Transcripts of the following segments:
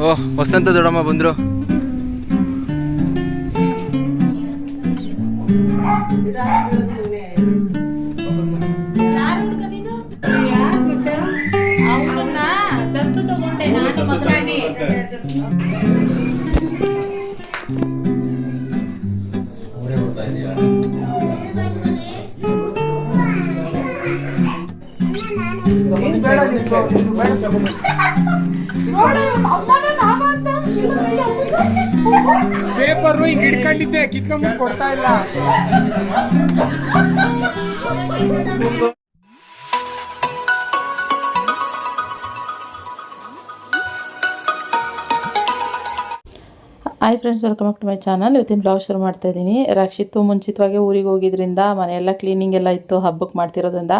ಓ ವಸಂತ ದೊಡ್ಡಮ್ಮ ಬಂದ್ರು. ಪೇಪರ್ ಈಗ ಹಿಡ್ಕೊಂಡಿದ್ದೆ ಕಿತ್ಕೊಂಡ್ಬಿಟ್ಟು ಕೊಡ್ತಾ ಇಲ್ಲ. Hi friends welcome back to my channel ಇವತ್ತಿನ ಬ್ಲಾಗ್ ಶುರು ಮಾಡ್ತಾ ಇದ್ದೀನಿ. ರಕ್ಷಿತ್ತು ಮುಂಚಿತವಾಗಿ ಊರಿಗೆ ಹೋಗಿದ್ರಿಂದ ಮನೆಯೆಲ್ಲ ಕ್ಲೀನಿಂಗ್ ಎಲ್ಲ ಇತ್ತು ಹಬ್ಬಕ್ಕೆ ಮಾಡ್ತಿರೋದ್ರಿಂದ.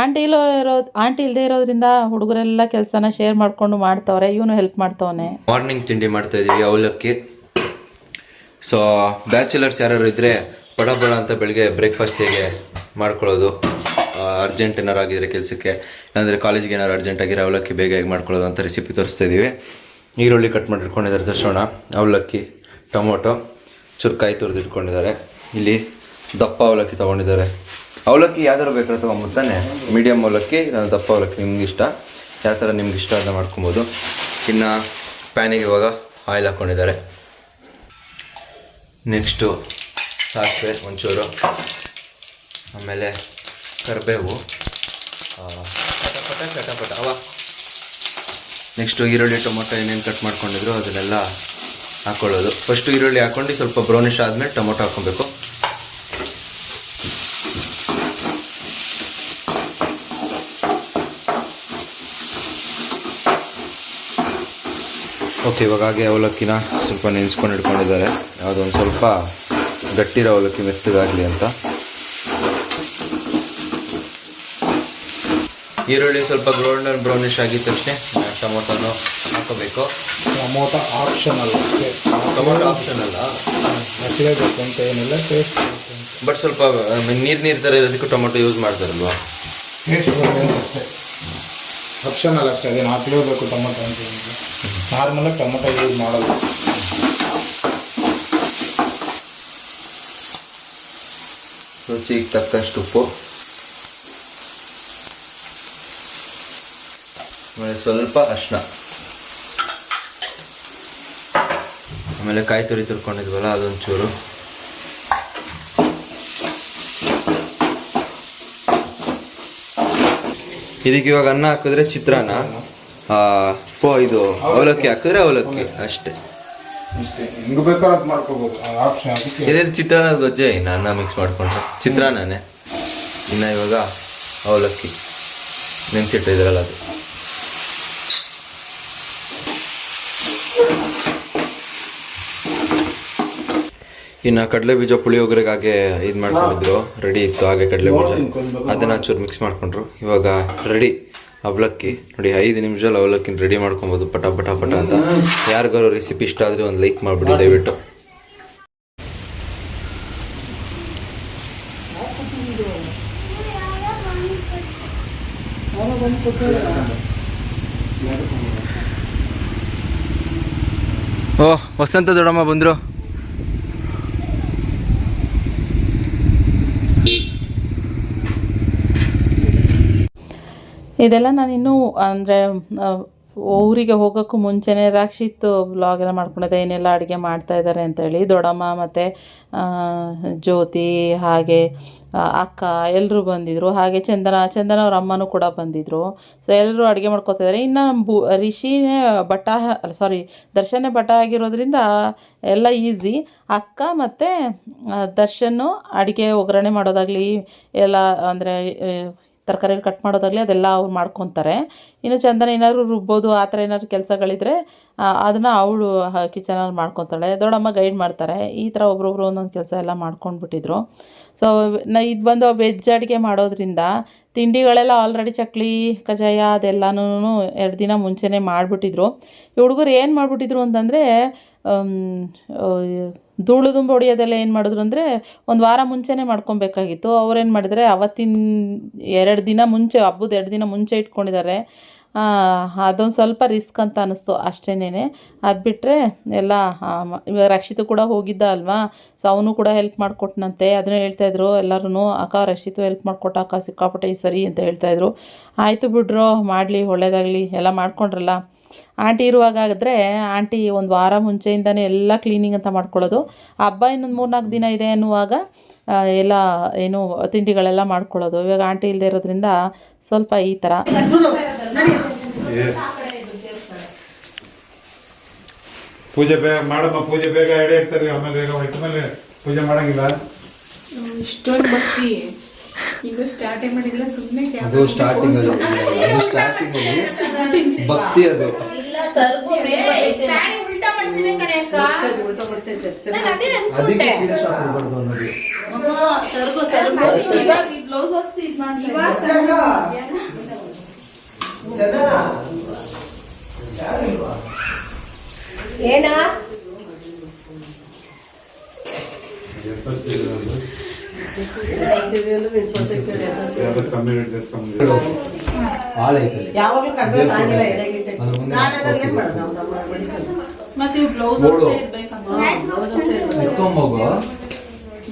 ಆಂಟಿ ಇಲ್ಲೋ ಇರೋ ಆಂಟಿ ಇಲ್ಲದೆ ಇರೋದ್ರಿಂದ ಹುಡುಗರೆಲ್ಲ ಕೆಲಸನ ಶೇರ್ ಮಾಡಿಕೊಂಡು ಮಾಡ್ತವ್ರೆ, ಇವನು ಹೆಲ್ಪ್ ಮಾಡ್ತವನೆ. ಮಾರ್ನಿಂಗ್ ತಿಂಡಿ ಮಾಡ್ತಾ ಇದೀವಿ ಅವಲಕ್ಕಿ. ಸೊ ಬ್ಯಾಚುಲರ್ಸ್ ಯಾರು ಇದ್ರೆ ಬಡ ಬಡ ಅಂತ ಬೆಳಿಗ್ಗೆ ಬ್ರೇಕ್ಫಾಸ್ಟ್ ಹೇಗೆ ಮಾಡ್ಕೊಳ್ಳೋದು? ಅರ್ಜೆಂಟ್ ಏನಾರು ಆಗಿದ್ರೆ ಕೆಲಸಕ್ಕೆ, ಇಲ್ಲಾಂದ್ರೆ ಕಾಲೇಜ್ಗೆ ಏನಾರು ಅರ್ಜೆಂಟ್ ಆಗಿರೋ ಅವಲಕ್ಕಿ ಬೇಗ ಹೇಗೆ ಮಾಡ್ಕೊಳ್ಳೋದು ಅಂತ ರೆಸಿಪಿ ತೋರಿಸ್ತಾ ಇದೀವಿ ಈರುಳ್ಳಿ ಕಟ್ ಮಾಡಿ ಇಟ್ಕೊಂಡಿದ್ದಾರೆ. ದರ್ಶೋಣ, ಅವಲಕ್ಕಿ, ಟೊಮೊಟೊ, ಚುರ್ಕಾಯಿ ತುರಿದಿಟ್ಕೊಂಡಿದ್ದಾರೆ ಇಲ್ಲಿ ದಪ್ಪ ಅವಲಕ್ಕಿ ತೊಗೊಂಡಿದ್ದಾರೆ. ಅವಲಕ್ಕಿ ಯಾವ್ದಾರು ಬೇಕಾದ್ರೆ ತೊಗೊಂಬಿಡ್ತಾನೆ ಮೀಡಿಯಮ್ ಅವಲಕ್ಕಿ ನಾನು ದಪ್ಪ ಅವಲಕ್ಕಿ, ನಿಮ್ಗೆ ಇಷ್ಟ. ಯಾವ ಥರ ನಿಮ್ಗೆ ಇಷ್ಟ ಅಂತ ಮಾಡ್ಕೊಬೋದು. ಇನ್ನು ಪ್ಯಾನಿಗೆ ಇವಾಗ ಆಯಿಲ್ ಹಾಕ್ಕೊಂಡಿದ್ದಾರೆ ನೆಕ್ಸ್ಟು ಸಾಸಿವೆ, ಒಂಚೂರು. ಆಮೇಲೆ ಕರಿಬೇವು. ಪಟ ಪಟ ಚಟಪಟ ನೆಕ್ಸ್ಟು ಈರುಳ್ಳಿ ಟೊಮೊಟೊ ಏನೇನು ಕಟ್ ಮಾಡ್ಕೊಂಡಿದ್ರು ಅದನ್ನೆಲ್ಲ ಹಾಕ್ಕೊಳ್ಳೋದು ಫಸ್ಟು ಈರುಳ್ಳಿ ಹಾಕ್ಕೊಂಡು ಸ್ವಲ್ಪ ಬ್ರೌನಿಶ್ ಆದಮೇಲೆ ಟೊಮೊಟೊ ಹಾಕ್ಕೊಬೇಕು. ಓಕೆ ಇವಾಗ ಹಾಗೆ ಅವಲಕ್ಕಿನ ಸ್ವಲ್ಪ ನೆನೆಸ್ಕೊಂಡು ಇಟ್ಕೊಂಡಿದ್ದಾರೆ. ಯಾವುದೊಂದು ಸ್ವಲ್ಪ ಗಟ್ಟಿರೋ ಅವಲಕ್ಕಿ ಮೆತ್ತಗಾಗಲಿ ಅಂತ. ಈರುಳ್ಳಿ ಸ್ವಲ್ಪ ಗ್ರೌಂಡ್ ಬ್ರೌನಿಶ್ ಆಗಿದ ತಕ್ಷಣ ಟೊಮೊಟೊನು ಹಾಕೋಬೇಕು. ಟೊಮೊಟೊ ಆಪ್ಷನಲ್ ಅಷ್ಟೇ ಟೊಮೊಟೊ ಆಪ್ಷನ್ ಅಲ್ಲ. ಹಸಿರಬೇಕು ಅಂತ ಏನಿಲ್ಲ ಟೇಸ್ಟ್ ಬಟ್ ಸ್ವಲ್ಪ ನೀರು ನೀರು ಥರ ಇರೋದಕ್ಕೂ ಟೊಮೊಟೊ ಯೂಸ್ ಮಾಡ್ತಾರಲ್ವಾ? ಟೇಸ್ಟ್ ಅಷ್ಟೇ. ಆಪ್ಷನಲ್ ಅಷ್ಟೇ ಅದೇನು ಹಾಕ್ಲೇಬೇಕು ಟೊಮೊಟೊ ಅಂತ ಏನಿಲ್ಲ. ನಾರ್ಮಲಾಗಿ ಟೊಮೊಟೊ ಯೂಸ್ ಮಾಡಲ್ಲ ರುಚಿಗೆ ತಕ್ಕಷ್ಟು ಉಪ್ಪು. ಆಮೇಲೆ ಸ್ವಲ್ಪ ಅರ್ಶಿನ ಆಮೇಲೆ ಕಾಯಿ ತುರಿ ತುರ್ಕೊಂಡಿದ್ವಲ್ಲ ಅದೊಂಚೂರು. ಇದಕ್ಕೆ ಇವಾಗ ಅನ್ನ ಹಾಕಿದ್ರೆ ಚಿತ್ರಾನ್ನ. ಪೋ ಇದು ಅವಲಕ್ಕಿ ಹಾಕಿದ್ರೆ ಅವಲಕ್ಕಿ ಅಷ್ಟೇ. ಇದೇನು ಚಿತ್ರಾನ್ನದ ಗೊಜ್ಜೆ ಇನ್ನು ಅನ್ನ ಮಿಕ್ಸ್ ಮಾಡ್ಕೊಂಡ್ರೆ. ಚಿತ್ರಾನ್ನನೇ. ಇನ್ನು ಇವಾಗ ಅವಲಕ್ಕಿ. ನೆನ್ಸಿಟ್ಟಿದ್ರಲ್ಲ ಅದು. ಇನ್ನು ಕಡಲೆ ಬೀಜ ಪುಳಿಯೋಗರೆಗೆ ಹಾಗೆ ಇದು ಮಾಡ್ಕೊಂಡಿದ್ರು. ರೆಡಿ ಇತ್ತು ಹಾಗೆ ಕಡಲೆ ಬೀಜ. ಅದನ್ನ ಚೂರು ಮಿಕ್ಸ್ ಮಾಡ್ಕೊಂಡ್ರು. ಇವಾಗ ರೆಡಿ. ಅವಲಕ್ಕಿ. ನೋಡಿ ಐದು ನಿಮಿಷದಲ್ಲಿ ಅವಲಕ್ಕಿನ ರೆಡಿ ಮಾಡ್ಕೊಬೋದು. ಪಟ ಪಟ ಪಟ ಅಂತ. ಯಾರಿಗಾರು ರೆಸಿಪಿ ಇಷ್ಟ ಆದರೆ ಒಂದು ಲೈಕ್ ಮಾಡಿಬಿಡಿ ದಯವಿಟ್ಟು. ಓ ವಸಂತ ದೊಡ್ಡಮ್ಮ ಬಂದರು. ಇದೆಲ್ಲ ನಾನಿನ್ನೂ ಅಂದರೆ ಊರಿಗೆ ಹೋಗೋಕ್ಕೂ ಮುಂಚೆನೇ ರಾಕ್ಷಿತ್ತು ವ್ಲಾಗ್ ಎಲ್ಲ ಮಾಡ್ಕೊಂಡಿದ್ದೆ. ಏನೆಲ್ಲ ಅಡುಗೆ ಮಾಡ್ತಾ ಇದ್ದಾರೆ ಅಂತೇಳಿ. ದೊಡ್ಡಮ್ಮ ಮತ್ತು ಜ್ಯೋತಿ ಹಾಗೆ ಅಕ್ಕ ಎಲ್ಲರೂ ಬಂದಿದ್ದರು ಹಾಗೆ ಚಂದನ ಚಂದನ ಅವ್ರ ಅಮ್ಮನೂ ಕೂಡ ಬಂದಿದ್ದರು ಸೊ ಎಲ್ಲರೂ ಅಡುಗೆ ಮಾಡ್ಕೊತಾ ಇದ್ದಾರೆ ಇನ್ನು ಬು, ರಿಷಿನೇ ಬಟ್ಟ ಸಾರಿ ದರ್ಶನೇ ಬಟ್ಟ ಆಗಿರೋದ್ರಿಂದ ಎಲ್ಲ ಈಸಿ ಅಕ್ಕ ಮತ್ತು ದರ್ಶನ್ನು ಅಡುಗೆ ಒಗ್ಗರಣೆ ಮಾಡೋದಾಗಲಿ, ಎಲ್ಲ, ಅಂದರೆ ತರಕಾರಿ ಕಟ್ ಮಾಡೋದಾಗಲಿ ಅದೆಲ್ಲ ಅವ್ರು ಮಾಡ್ಕೊತಾರೆ. ಇನ್ನು ಚಂದನ ಏನಾದ್ರು ರುಬ್ಬೋದು, ಆ ಥರ ಏನಾದ್ರು ಕೆಲಸಗಳಿದ್ರೆ ಅದನ್ನು ಅವಳು ಕಿಚನಲ್ಲಿ ಮಾಡ್ಕೊತಾಳೆ. ದೊಡ್ಡಮ್ಮ ಗೈಡ್ ಮಾಡ್ತಾರೆ. ಈ ಥರ ಒಬ್ರೊಬ್ರು ಒಂದೊಂದು ಕೆಲಸ ಎಲ್ಲ ಮಾಡ್ಕೊಂಡ್ಬಿಟ್ಟಿದ್ರು. ಸೊ ನ, ಇದು ಬಂದು ವೆಜ್ ಅಡುಗೆ ಮಾಡೋದ್ರಿಂದ ತಿಂಡಿಗಳೆಲ್ಲ ಆಲ್ರೆಡಿ ಚಕ್ಲಿ ಕಜಾಯ ಅದೆಲ್ಲನೂ ಎರಡು ದಿನ ಮುಂಚೆನೇ ಮಾಡಿಬಿಟ್ಟಿದ್ರು. ಈ ಹುಡುಗರು ಏನು ಮಾಡಿಬಿಟ್ಟಿದ್ರು ಅಂತಂದರೆ ಧೂಳು ತುಂಬ ಹೊಡಿಯೋದೆಲ್ಲ ಏನು ಮಾಡಿದ್ರು ಅಂದರೆ ಒಂದು ವಾರ ಮುಂಚೆನೇ ಮಾಡ್ಕೊಬೇಕಾಗಿತ್ತು. ಅವ್ರೇನು ಮಾಡಿದರೆ ಅವತ್ತಿನ ಎರಡು ದಿನ ಮುಂಚೆ, ಹಬ್ಬದ ಎರಡು ದಿನ ಮುಂಚೆ ಇಟ್ಕೊಂಡಿದ್ದಾರೆ. ಅದೊಂದು ಸ್ವಲ್ಪ ರಿಸ್ಕ್ ಅಂತ ಅನ್ನಿಸ್ತು ಅಷ್ಟೇನೆ ಅದು ಬಿಟ್ಟರೆ ಎಲ್ಲ ಇವಾಗ ರಕ್ಷಿತು ಕೂಡ ಹೋಗಿದ್ದ ಅಲ್ವಾ? ಸೊ ಅವನು ಕೂಡ ಹೆಲ್ಪ್ ಮಾಡಿಕೊಟ್ಟನಂತೆ ಅದನ್ನ ಹೇಳ್ತಾಯಿದ್ರು ಎಲ್ಲರೂ ಅಕ್ಕ, ರಕ್ಷಿತು ಹೆಲ್ಪ್ ಮಾಡಿಕೊಟ್ಟ, ಅಕ್ಕ ಸಿಕ್ಕಾಪಟ್ಟೆ ಈ ಸರಿ, ಅಂತ ಹೇಳ್ತಾಯಿದ್ರು ಆಯಿತು ಬಿಡ್ರೋ, ಮಾಡಲಿ, ಒಳ್ಳೇದಾಗಲಿ, ಎಲ್ಲ ಮಾಡ್ಕೊಂಡ್ರಲ್ಲ. ಆಂಟಿ ಇರುವಾಗ ಆಗಿದ್ರೆ ಆಂಟಿ ಒಂದು ವಾರ ಮುಂಚೆಯಿಂದನೇ ಎಲ್ಲ ಕ್ಲೀನಿಂಗ್ ಅಂತ ಮಾಡ್ಕೊಳ್ಳೋದು. ಹಬ್ಬ ಇನ್ನೊಂದು ಮೂರ್ನಾಲ್ಕು ದಿನ ಇದೆ ಅನ್ನುವಾಗ ಎಲ್ಲ ಏನು ತಿಂಡಿಗಳೆಲ್ಲ ಮಾಡ್ಕೊಳ್ಳೋದು. ಇವಾಗ ಆಂಟಿ ಇಲ್ಲದೆ ಇರೋದ್ರಿಂದ ಸ್ವಲ್ಪ ಈ ಥರ ಪೂಜೆ ಬೇಗ ಮಾಡಮ್ಮ ಪೂಜೆ ಬೇಗ ಎಡೆ ಇಡ್ತಾರೆ ಆಮೇಲೆ ಪೂಜೆ ಮಾಡಂಗಿಲ್ಲ. ಇಷ್ಟೊಂದು ಇನ್ನು ಸ್ಟಾರ್ಟೇ ಮಾಡಿಲ್ಲ ಸುಮ್ಮನೆ ಅದು ಸ್ಟಾರ್ಟಿಂಗ್ ಅದು ಸ್ಟಾರ್ಟಿಂಗ್ ಅಲ್ಲಿ ಭಕ್ತಿ ಅದು. ಸ್ಯಾರಿ ಉಲ್ಟಾ ಮಾಡ್ಸಿದೆ ಕಣೆ ಅಕ್ಕ. ನಾನು ಅದೇ ಅನ್ಕೊಂಡೆ ಇವಾಗ ಈ ಬ್ಲೌಸ್ ಹಾಕ್ಸಿ ಇದ್ ಕಡಿಮೆ ಏನಾ? ಮನೆ ಮತ್ತೆ ಈ ಬ್ಲೌಸ್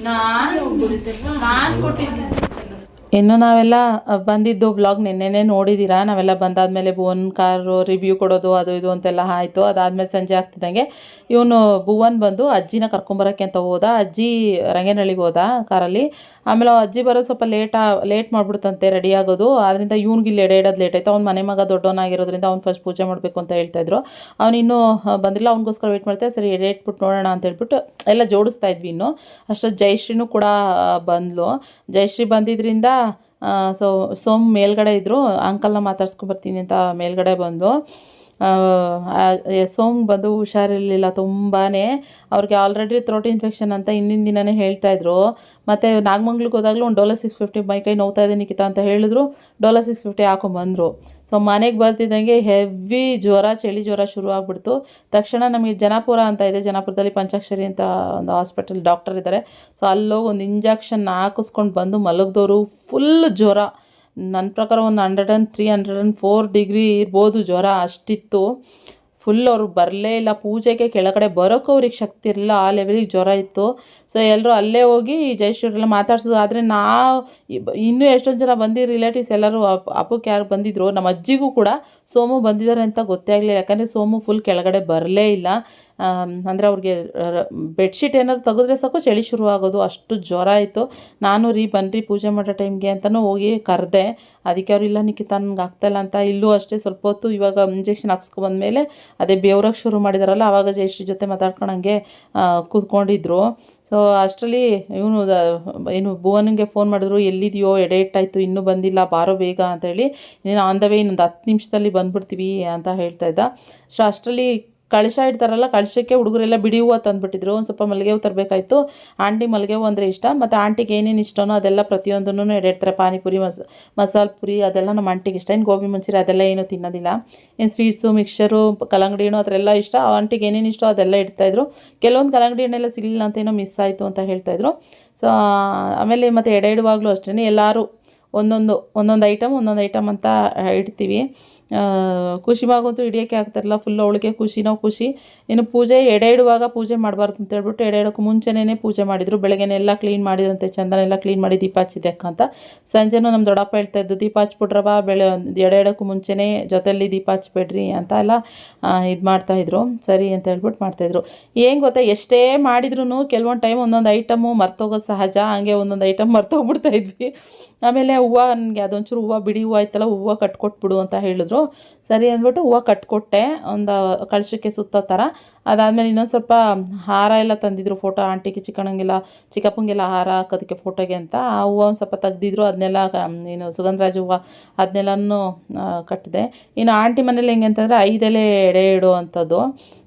ನಾನು ನಾನು ಕೊಟ್ಟಿದ್ದೆ. ಇನ್ನು ನಾವೆಲ್ಲ ಬಂದಿದ್ದು ವ್ಲಾಗ್ ನಿನ್ನೆನೇ ನೋಡಿದ್ದೀರಾ ನಾವೆಲ್ಲ ಬಂದಾದಮೇಲೆ ಭುವನ್ ಕಾರು ರಿವ್ಯೂ ಕೊಡೋದು ಅದು ಇದು ಅಂತೆಲ್ಲ ಆಯಿತು. ಅದಾದಮೇಲೆ ಸಂಜೆ ಆಗ್ತಿದ್ದಂಗೆ ಇವನು ಭುವನ್ ಬಂದು ಅಜ್ಜಿನ ಕರ್ಕೊಂಬರೋಕ್ಕೆ ಅಂತ ಹೋದ. ಅಜ್ಜಿ ರಂಗೇನಹಳ್ಳಿಗೆ ಹೋದ ಕಾರಲ್ಲಿ. ಆಮೇಲೆ ಅಜ್ಜಿ ಬರೋದು ಸ್ವಲ್ಪ ಲೇಟ ಲೇಟ್ ಮಾಡಿಬಿಡ್ತಂತೆ ರೆಡಿ ಆಗೋದು. ಆದ್ದರಿಂದ ಇವ್ನಿಗೆ ಇಲ್ಲಿ ಎಡೆ ಲೇಟ್ ಆಯಿತು. ಅವ್ನ ಮನೆ ಮಗ ದೊಡ್ಡವನಾಗಿರೋದ್ರಿಂದ ಅವ್ನು ಫಸ್ಟ್ ಪೂಜೆ ಮಾಡಬೇಕು ಅಂತ ಹೇಳ್ತಾಯಿದ್ರು ಅವ್ನು ಇನ್ನೂ ಬಂದಿಲ್ಲ ಅವ್ನಿಗೋಸ್ಕರ ವೇಟ್ ಮಾಡ್ತಾರೆ ಸರಿ ಎಡೆ ಇಟ್ಬಿಟ್ಟು ನೋಡೋಣ ಅಂತ ಹೇಳ್ಬಿಟ್ಟು ಎಲ್ಲ ಜೋಡಿಸ್ತಾ ಇದ್ವಿ ಇನ್ನು. ಅಷ್ಟೊತ್ತು ಜಯಶ್ರೀನೂ ಕೂಡ ಬಂದ್ಲು. ಜಯಶ್ರೀ ಬಂದಿದ್ರಿಂದ ಆ, ಸೊ ಸೋಮ್ ಮೇಲ್ಗಡೆ ಇದ್ದರು ಅಂಕಲ್ನ ಮಾತಾಡ್ಸ್ಕೊಂಬರ್ತೀನಿ ಅಂತ ಮೇಲ್ಗಡೆ ಬಂದು ಆ, ಬಂದು ಹುಷಾರಿರಲಿಲ್ಲ ತುಂಬಾ ಅವ್ರಿಗೆ ಆಲ್ರೆಡಿ ಥ್ರೋಟ್ ಇನ್ಫೆಕ್ಷನ್ ಅಂತ ಹಿಂದಿನ ದಿನನೇ ಹೇಳ್ತಾಯಿದ್ರು ಮತ್ತು ನಾಗಮಂಗ್ಲಕ್ಕೆ ಹೋದಾಗಲೂ ಒಂದು ಡೋಲೋ ಸಿಕ್ಸ್ ಫಿಫ್ಟಿ ಮೈಕೈ ನೋವ್ತಾ ಇದೆ ನಿಖಿತಾ ಅಂತ ಹೇಳಿದ್ರು. ಡೋಲೋ ಸಿಕ್ಸ್ ಫಿಫ್ಟಿ ಹಾಕೊಂಬಂದರು ಸೊ ಮನೆಗೆ ಬರ್ತಿದ್ದಂಗೆ ಹೆವಿ ಜ್ವರ ಚಳಿ ಜ್ವರ ಶುರು ಆಗ್ಬಿಡ್ತು. ತಕ್ಷಣ ನಮಗೆ ಜನಪುರ ಅಂತ ಇದೆ. ಜನಪುರದಲ್ಲಿ ಪಂಚಾಕ್ಷರಿ ಅಂತ ಒಂದು ಹಾಸ್ಪಿಟಲ್ ಡಾಕ್ಟರ್ ಇದ್ದಾರೆ ಸೊ ಅಲ್ಲೋಗಿ ಒಂದು ಇಂಜೆಕ್ಷನ್ ಹಾಕಿಸ್ಕೊಂಡು ಬಂದು ಮಲಗಿದವರು ಫುಲ್ ಜ್ವರ. ನನ್ನ ಪ್ರಕಾರ ಒಂದು hundred and three hundred and four degree ಇರ್ಬೋದು ಜ್ವರ ಅಷ್ಟಿತ್ತು. ಫುಲ್ ಅವರು ಬರಲೇ ಇಲ್ಲ, ಪೂಜೆಗೆ ಕೆಳಗಡೆ ಬರೋಕ್ಕೂ ಅವ್ರಿಗೆ ಶಕ್ತಿ ಇರಲಿಲ್ಲ, ಆ ಲೆವೆಲಿಗೆ ಜ್ವರ ಇತ್ತು. ಸೊ ಎಲ್ಲರೂ ಅಲ್ಲೇ ಹೋಗಿ ಜಯಶ್ರೀರೆಲ್ಲ ಮಾತಾಡ್ಸೋದು ಆದರೆ ನಾವು ಇನ್ನೂ ಎಷ್ಟೊಂದು ಜನ ಬಂದಿ ರಿಲೇಟಿವ್ಸ್ ಎಲ್ಲರೂ ಅಪ್ ಅಪ್ಪಕ್ಕೆ ಯಾರು ಬಂದಿದ್ರು ನಮ್ಮ ಅಜ್ಜಿಗೂ ಕೂಡ ಸೋಮು ಬಂದಿದ್ದಾರೆ ಅಂತ ಗೊತ್ತೇ ಆಗಲಿಲ್ಲ. ಯಾಕಂದರೆ ಸೋಮು ಫುಲ್ ಕೆಳಗಡೆ ಬರಲೇ ಇಲ್ಲ. ಅಂದರೆ ಅವ್ರಿಗೆ ಬೆಡ್ಶೀಟ್ ಏನಾದ್ರು ತೆಗೆದ್ರೆ ಸಾಕು, ಚಳಿ ಶುರು ಆಗೋದು ಅಷ್ಟು ಜ್ವರ ಆಯಿತು. ನಾನು ರೀ ಬನ್ನಿರಿ ಪೂಜೆ ಮಾಡೋ ಟೈಮ್ಗೆ ಅಂತಲೂ ಹೋಗಿ ಕರೆದೆ. ಅದಕ್ಕೆ ಅವ್ರು, ಇಲ್ಲ ನಿಕ್ಕಿ ನನಗೆ ಆಗ್ತಾಯಿಲ್ಲ ಅಂತ, ಇಲ್ಲೂ ಅಷ್ಟೇ ಸ್ವಲ್ಪ ಹೊತ್ತು ಇವಾಗ ಇಂಜೆಕ್ಷನ್ ಹಾಕ್ಸ್ಕೊಬಂದ್ಮೇಲೆ ಅದೇ ಬೇವ್ರಾಗ ಶುರು ಮಾಡಿದಾರಲ್ಲ ಆವಾಗ ಜಯಶ್ರೀ ಜೊತೆ ಮಾತಾಡ್ಕೊಳಂಗೆ ಕೂತ್ಕೊಂಡಿದ್ರು. ಸೊ, ಅಷ್ಟರಲ್ಲಿ ಇವನು ಏನು ಭುವನಿಗೆ ಫೋನ್ ಮಾಡಿದ್ರು, ಎಲ್ಲಿದೆಯೋ ಎಡೆ ಇಟ್ಟಾಯಿತು ಇನ್ನೂ ಬಂದಿಲ್ಲ, ಬಾರೋ ಬೇಗ ಅಂತೇಳಿ ನೀನು ಆನ್ ದ ವೇ ಇನ್ನೊಂದು ಹತ್ತು ನಿಮಿಷದಲ್ಲಿ ಬಂದ್ಬಿಡ್ತೀವಿ ಅಂತ ಹೇಳ್ತಾ ಇದ್ದ. ಸೊ, ಅಷ್ಟರಲ್ಲಿ ಕಳಶ ಇಡ್ತಾರಲ್ಲ, ಕಳಶಕ್ಕೆ ಹುಡುಗರೆಲ್ಲ ಬಿಡಿ ಹೂವು ತಂದುಬಿಟ್ಟಿದ್ರು. ಒಂದು ಸ್ವಲ್ಪ ಮಲ್ಲಿಗೆ ಹೂವು ತರಬೇಕಾಯ್ತು. ಆಂಟಿ ಮಲ್ಲಿಗೆ ಹೂವು ಅಂದರೆ ಇಷ್ಟ. ಮತ್ತು ಆಂಟಿಗೆ ಏನೇನು ಇಷ್ಟನೋ ಅದೆಲ್ಲ ಪ್ರತಿಯೊಂದನ್ನು ಎಡೆಡ್ತಾರೆ ಪಾನಿಪುರಿ, ಮಸ, ಮಸಾಲೆ ಪುರಿ ಅದೆಲ್ಲ ನಮ್ಮ ಆಂಟಿಗೆ ಇಷ್ಟ. ಇನ್ನು ಗೋಬಿ ಮಂಚೂರಿ ಅದೆಲ್ಲ ಏನೂ ತಿನ್ನೋದಿಲ್ಲ. ಇನ್ನು ಸ್ವೀಟ್ಸು, ಮಿಕ್ಸ್ಚರು ಕಲ್ಲಂಗಡಿ ಹಣ್ಣು ಅದೆಲ್ಲ ಇಷ್ಟ ಆಂಟಿಗೆ ಏನೇನು ಇಷ್ಟೋ ಅದೆಲ್ಲ ಇಡ್ತಾಯಿದ್ರು ಕೆಲವೊಂದು ಕಲ್ಲಂಗಡಿ ಹಣ್ಣೆಲ್ಲ ಸಿಗಲಿಲ್ಲ ಅಂತ ಏನೋ ಮಿಸ್ ಆಯಿತು ಅಂತ ಹೇಳ್ತಾಯಿದ್ರು ಸೊ ಆಮೇಲೆ ಮತ್ತು ಎಡೆ ಇಡುವಾಗಲೂ ಅಷ್ಟೇ ಎಲ್ಲರೂ ಒಂದೊಂದು ಒಂದೊಂದು ಐಟಮ್ ಒಂದೊಂದು ಐಟಮ್ ಅಂತ ಇಡ್ತೀವಿ. ಖುಷಿ ಮಗಂತೂ ಹಿಡಿಯೋಕ್ಕೆ ಆಗ್ತಾರಲ್ಲ ಫುಲ್ ಅವಳಿಗೆ ಖುಷಿನೋ ಖುಷಿ. ಇನ್ನು ಪೂಜೆ ಎಡೆ ಇಡುವಾಗ ಪೂಜೆ ಮಾಡಬಾರ್ದು ಅಂತ ಹೇಳ್ಬಿಟ್ಟು ಎಡೆ ಇಡೋಕ್ಕೆ ಮುಂಚೆನೇ ಪೂಜೆ ಮಾಡಿದರು. ಬೆಳಗ್ಗೆನೆಲ್ಲ ಕ್ಲೀನ್ ಮಾಡಿದಂತೆ ಚಂದನೆಲ್ಲ ಕ್ಲೀನ್ ಮಾಡಿ ದೀಪ ಹಚ್ಚಿದೆ ಅಂತ. ಸಂಜೆನೂ ನಮ್ಮ ದೊಡ್ಡಪ್ಪ ಹೇಳ್ತಾ ಇದ್ದು, ದೀಪ ಹಚ್ಬಿಟ್ರವ ಬೆಳೆ, ಎಡೆ ಇಡೋಕ್ಕೂ ಮುಂಚೆನೇ ಜೊತೆಯಲ್ಲಿ ದೀಪ ಹಚ್ಬೇಡ್ರಿ ಅಂತ ಎಲ್ಲ ಇದು ಮಾಡ್ತಾಯಿದ್ರು ಸರಿ ಅಂತ ಹೇಳ್ಬಿಟ್ಟು ಮಾಡ್ತಾಯಿದ್ರು ಏನು ಗೊತ್ತಾ, ಎಷ್ಟೇ ಮಾಡಿದ್ರು ಕೆಲವೊಂದು ಟೈಮ್ ಒಂದೊಂದು ಐಟಮು ಮರ್ತೋಗೋದು ಸಹಜ. ಹಂಗೆ ಒಂದೊಂದು ಐಟಮ್ ಮರ್ತೋಗ್ಬಿಡ್ತಾ ಇದ್ವಿ. ಆಮೇಲೆ ಹೂವು ನನಗೆ ಅದೊಂಚೂರು ಹೂವು ಬಿಡಿ ಹೂವು ಆಯ್ತಲ್ಲ, ಹೂವು ಕಟ್ಕೊಟ್ಬಿಡು ಅಂತ ಹೇಳಿದ್ರು. ಸರಿ ಅಂದ್ಬಿಟ್ಟು ಹೂವು ಕಟ್ಕೊಟ್ಟೆ, ಒಂದು ಕಳಶಕ್ಕೆ ಸುತ್ತ ಥರ ಅದಾದಮೇಲೆ ಇನ್ನೊಂದು ಸ್ವಲ್ಪ ಹಾರ ಎಲ್ಲ ತಂದಿದ್ರು ಫೋಟೋ ಆಂಟಿಗೆ ಚಿಕ್ಕಣ್ಣಂಗೆಲ್ಲ, ಚಿಕ್ಕಪ್ಪಂಗೆಲ್ಲ ಹಾರ ಹಾಕೋದಕ್ಕೆ ಫೋಟೋಗೆ ಅಂತ. ಆ ಹೂವು ಒಂದು ಸ್ವಲ್ಪ ತೆಗ್ದಿದ್ರು ಅದನ್ನೆಲ್ಲ ಏನು ಸುಗಂಧರಾಜ ಹೂವು ಅದನ್ನೆಲ್ಲನೂ ಕಟ್ಟಿದೆ. ಇನ್ನು ಆಂಟಿ ಮನೇಲಿ ಹೆಂಗೆ ಅಂತಂದರೆ ಐದೆಲೆ ಎಡೆ ಇಡೋ ಅಂಥದ್ದು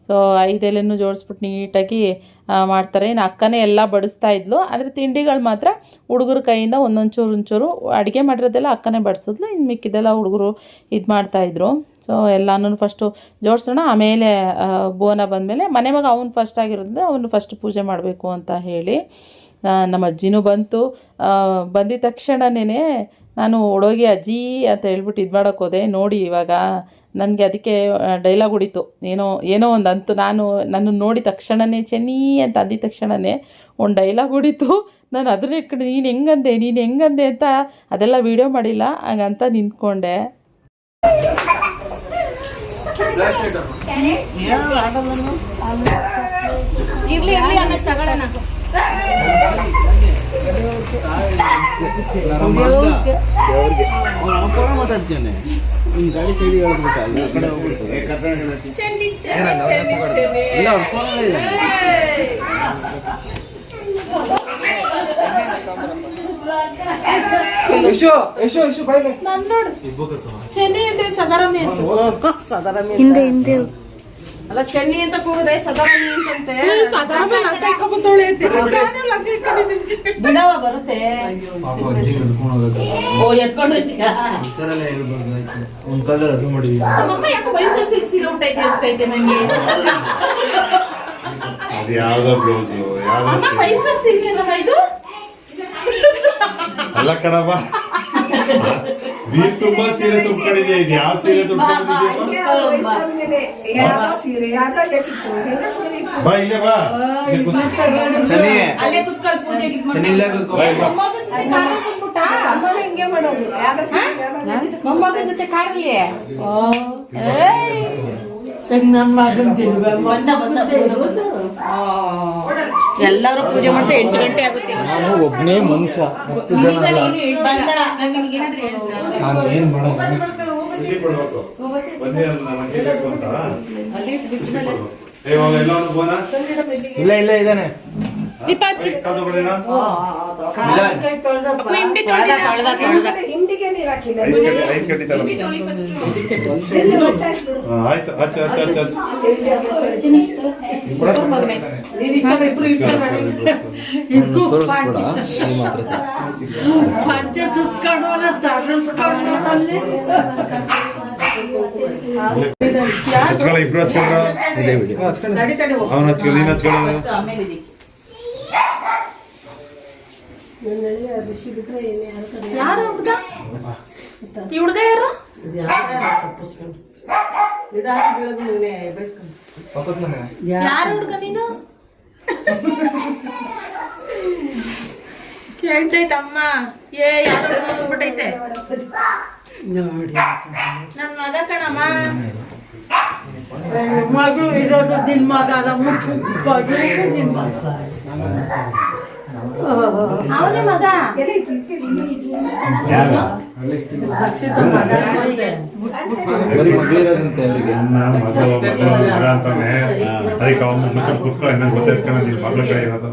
ಸೊ ಐದೆಲೆನೂ ಜೋಡಿಸ್ಬಿಟ್ಟು ನೀಟಾಗಿ ಮಾಡ್ತಾರೆ. ಇನ್ನು ಅಕ್ಕನೇ ಎಲ್ಲ ಬಡಿಸ್ತಾ ಇದ್ಲು. ಆದರೆ ತಿಂಡಿಗಳು ಮಾತ್ರ ಹುಡುಗರ ಕೈಯಿಂದ ಒಂದೊಂಚೂರು ಒಂಚೂರು ಅಡುಗೆ ಮಾಡಿರೋದೆಲ್ಲ ಅಕ್ಕನೇ ಬಡಿಸಿದ್ಲು. ಇನ್ನು ಮಿಕ್ಕಿದೆಲ್ಲ ಹುಡುಗರು ಇದು ಮಾಡ್ತಾಯಿದ್ರು ಸೊ ಎಲ್ಲನೂ ಫಸ್ಟು ಜೋಡಿಸೋಣ. ಆಮೇಲೆ ಬೋನ ಬಂದಮೇಲೆ ಮನೆ ಮಗ ಅವನು ಫಸ್ಟ್ ಆಗಿರೋದ್ರಿಂದ ಅವನು ಫಸ್ಟ್ ಪೂಜೆ ಮಾಡಬೇಕು ಅಂತ ಹೇಳಿ ನಮ್ಮ ಅಜ್ಜಿನೂ ಬಂತು. ಬಂದಿದ ತಕ್ಷಣವೇ ನಾನು ಓಡೋಗಿ ಅಜ್ಜಿ ಅಂತ ಹೇಳ್ಬಿಟ್ಟು ಇದು ಮಾಡೋಕ್ಕೆ ಹೋದೆ. ನೋಡಿ ಇವಾಗ ನನಗೆ ಅದಕ್ಕೆ ಡೈಲಾಗ್ ಹೊಡಿತು ಏನೋ ಏನೋ ಒಂದು ಅಂತು ನಾನು ನನ್ನನ್ನು ನೋಡಿದ ತಕ್ಷಣವೇ ಚೆನ್ನಿ ಅಂತ ಅಂದಿದ ತಕ್ಷಣವೇ ಒಂದು ಡೈಲಾಗ್ ಹೊಡಿತು ನಾನು ಅದನ್ನ ಇಟ್ಕೊಂಡು, ನೀನು ಹೆಂಗಂದೆ ನೀನು ಹೆಂಗಂದೆ ಅಂತ ಅದೆಲ್ಲ ವೀಡಿಯೋ ಮಾಡಿಲ್ಲ. ಹಾಗಂತ ನಿಂತ್ಕೊಂಡೆ. ಇರ್ಲಿ ಇರ್ಲಿ ಆಮೇಲೆ ತಗೊಳ್ಳೋಣ ಮಾತಾಡ್ತೇನೆ ನಿನ್ ಗಾಡಿ ಸೈಡ್ ಹೇಳ್ಬಿಟ್ಟ ಈ ಕಡೆ ಹೋಗ್ಬಿಡ್ತದೆ ಇಲ್ಲ ಅವ್ರ ಅಂತ. ಹಿಂದೆ ಹಿಂದೆ ಅಲ್ಲ ಚೆನ್ನಿ ಅಂತ. ಕೂಗದೆ ಸದಾರಾಮಿ ಅಂತಂತೆ ಸದಾರಾಮಿ ಲಂಕ ಬರುತ್ತೆ. ಬಿಡವ ಬರುತ್ತೆ ಓ ಎತ್ಕೊಂಡು ಹೋಗ್ತೀಯಾ ಒಂದ್ ಕಾಲ ಅದು ಮಾಡಿದ್ವಿ ನಮ್ಮಮ್ಮ ಯಾಕೋ ಮೈಸೂರು ಸಿಲ್ಕ್ ಸೀರೆ ಉಟ್ಟೈತೆ ಅನ್ಸ್ತೈತೆ ನಂಗೆ? ಅದು ಯಾವ್ದೋ ಬ್ಲೌಸು ಯಾವ್ದೋ ಅಮ್ಮ ಮೈಸೂರು ಸಿಲ್ಕ್ ಏನಮ್ಮ ಇದು? ಅಲ್ಲ ಕಣಪ್ಪ ನೀನ್ ತುಂಬಾ ಸೀರೆ ತುಂಬ್ಕೊಂಡಿದ್ಯಾ ಇದು ಯಾವ ಸೀರೆ ಬಾ ಇಲ್ಲೇ ಬಾ. ಅಲ್ಲೇ ಕುತ್ಕೊಳ್ಳಿ ಪೂಜೆಗೆ ಇದ್. ಮೊಮ್ಮಗನ್ ಜೊತೆ ಕಾರಲ್ಲಿ ಬಂದ್ಬಿಟ್ಟಾ? ಹಿಂಗೆ ಮಾಡೋದು. ಮೊಮ್ಮಗನ್ ಜೊತೆ ಕಾರಲ್ಲಿ? ಬಂದ ಬಂದ ಎಲ್ಲರೂ ಪೂಜೆ ಮಾಡಿಸಿ ಎಂಟು ಗಂಟೆ ಆಗುತ್ತೆ. ನಾನು ಒಬ್ಬನೇ ಮನುಷ್ಯ ಹತ್ತು ಜನ ಅಲ್ಲ ನಾನು ಏನ್ ಮಾಡೋದು? ಇಲ್ಲ ಇಲ್ಲ ಇದಾನೆ ದೀಪ ಹಚ್ಚಿ ಅಪ್ಪು ಹಿಂಡಿ ತೊಳ್ದ ತೊಳ್ದ ತೊಳ್ದ. ಐದು ಕಟ್ಟಿ ಐದು ಕಟ್ಟಿ ತಗೊಂಡು. ಹಾ, ಆಯ್ತು ಹಚ್ಚ ಹಚ್ಚ ಹಚ್ಚ ಹಚ್ಚ. ತೋರಿಸ್ಬೇಡ ನೀವ್ ಮಾತ್ರ ತೋರ್ಸು. ಹಚ್ಕೊಳ ಇಬ್ರು ಹಚ್ಕೊಂಡ್ರ ಇದೇ ವಿಡಿಯೋ. ಅವ್ನು ಹಚ್ಕೊಳ್ಳಿ ನೀನ್ ಹಚ್ಕೊಳ್ಳ. ಆಮೇಲೆ ಇದಕ್ಕೆ ಯಾರು ಹುಡ್ಗ? ಈ ಹುಡ್ಗ ಯಾರು? ಯಾರು? ಹುಡ್ಗ ನೀನು? ಏ ಯಾರು ನನ್ ಮಗ ಕಣಮ್ಮ. ಮಗಳು ಇರೋದು ನಿನ್ ಮಗ ನಿನ್ ಮಗ. ಅವನೇ ಮಗ? ನನ್ನ ಅದಕ್ಕೆ ಅವ್ನು ಮುಚ್ಚ ಕುತ್ಕೊ ಇನ್ನೊಂದು ಗೊತ್ತಾಯ್ತು ನಿನ್ ಮಗಳ ಕೈ ಇರೋದು.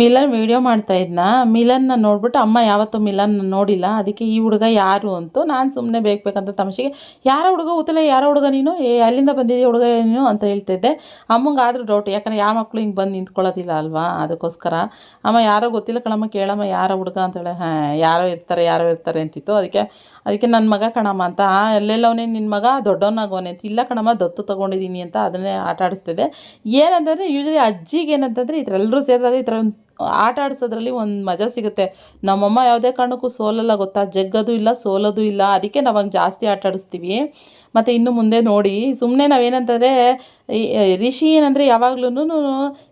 ಮಿಲನ್ ವಿಡಿಯೋ ಮಾಡ್ತಾ ಇದ್ನ. ಮಿಲನ್ನ ನೋಡ್ಬಿಟ್ಟು, ಅಮ್ಮ, ಯಾವತ್ತೂ ಮಿಲನ್ ನೋಡಿಲ್ಲ. ಅದಕ್ಕೆ ಈ ಹುಡುಗ ಯಾರು? ಅಂತು ನಾನು ಸುಮ್ಮನೆ ಬೇಕು ಬೇಕಂತ ತಮಾಷೆಗೆ, ಯಾರ ಹುಡುಗ? ಉತ್ತಲೆ, ಯಾರ ಹುಡುಗ ನೀನು? ಅಲ್ಲಿಂದ ಬಂದಿದ್ದೀಯ ಹುಡುಗ ನೀನು? ಅಂತ ಹೇಳ್ತಿದ್ದೆ. ಅಮ್ಮಂಗೆ ಆದರೂ ಡೌಟ್ ಯಾಕಂದ್ರೆ ಯಾವ ಮಕ್ಕಳು ಹಿಂಗೆ ಬಂದು ನಿಂತ್ಕೊಳ್ಳೋದಿಲ್ಲ ಅಲ್ವಾ? ಅದಕ್ಕೋಸ್ಕರ, ಅಮ್ಮ, ಯಾರೋ ಗೊತ್ತಿಲ್ಲ ಕಣಮ್ಮ, ಕೇಳಮ್ಮ, ಯಾರ ಹುಡುಗ? ಅಂತೇಳಿ ಹಾಂ, ಯಾರೋ ಇರ್ತಾರೆ ಯಾರೋ ಇರ್ತಾರೆ ಅಂತಿತ್ತು. ಅದಕ್ಕೆ ಅದಕ್ಕೆ ನನ್ನ ಮಗ ಕಣಮ್ಮ ಅಂತ ಎಲ್ಲೆಲ್ಲವನೇ ನಿನ್ನ ಮಗ ದೊಡ್ಡವನಾಗವನೇ ಅಂತ ಇಲ್ಲ ಕಣಮ್ಮ, ದತ್ತು ತೊಗೊಂಡಿದ್ದೀನಿ ಅಂತ ಅದನ್ನೇ ಆಟ ಆಡಿಸ್ತಿದ್ದೆ. ಏನಂತಂದರೆ ಯೂಶ್ವಲಿ ಅಜ್ಜಿಗೆ ಏನಂತಂದರೆ ಈ ಸೇರಿದಾಗ ಈ ಥರ ಒಂದು ಆಟ ಆಡಿಸೋದ್ರಲ್ಲಿ ಒಂದು ಮಜಾ ಸಿಗುತ್ತೆ. ನಮ್ಮಮ್ಮ ಯಾವುದೇ ಕಾರಣಕ್ಕೂ ಸೋಲಲ್ಲ ಗೊತ್ತಾ? ಜಗ್ಗದು ಇಲ್ಲ, ಸೋಲೋದು ಇಲ್ಲ. ಅದಕ್ಕೆ ನಾವು ಜಾಸ್ತಿ ಆಟ ಆಡಿಸ್ತೀವಿ. ಮತ್ತು ಇನ್ನು ಮುಂದೆ ನೋಡಿ ಸುಮ್ಮನೆ ನಾವೇನಂತಂದರೆ ರಿಷಿ ಏನಂದರೆ ಯಾವಾಗ್ಲೂ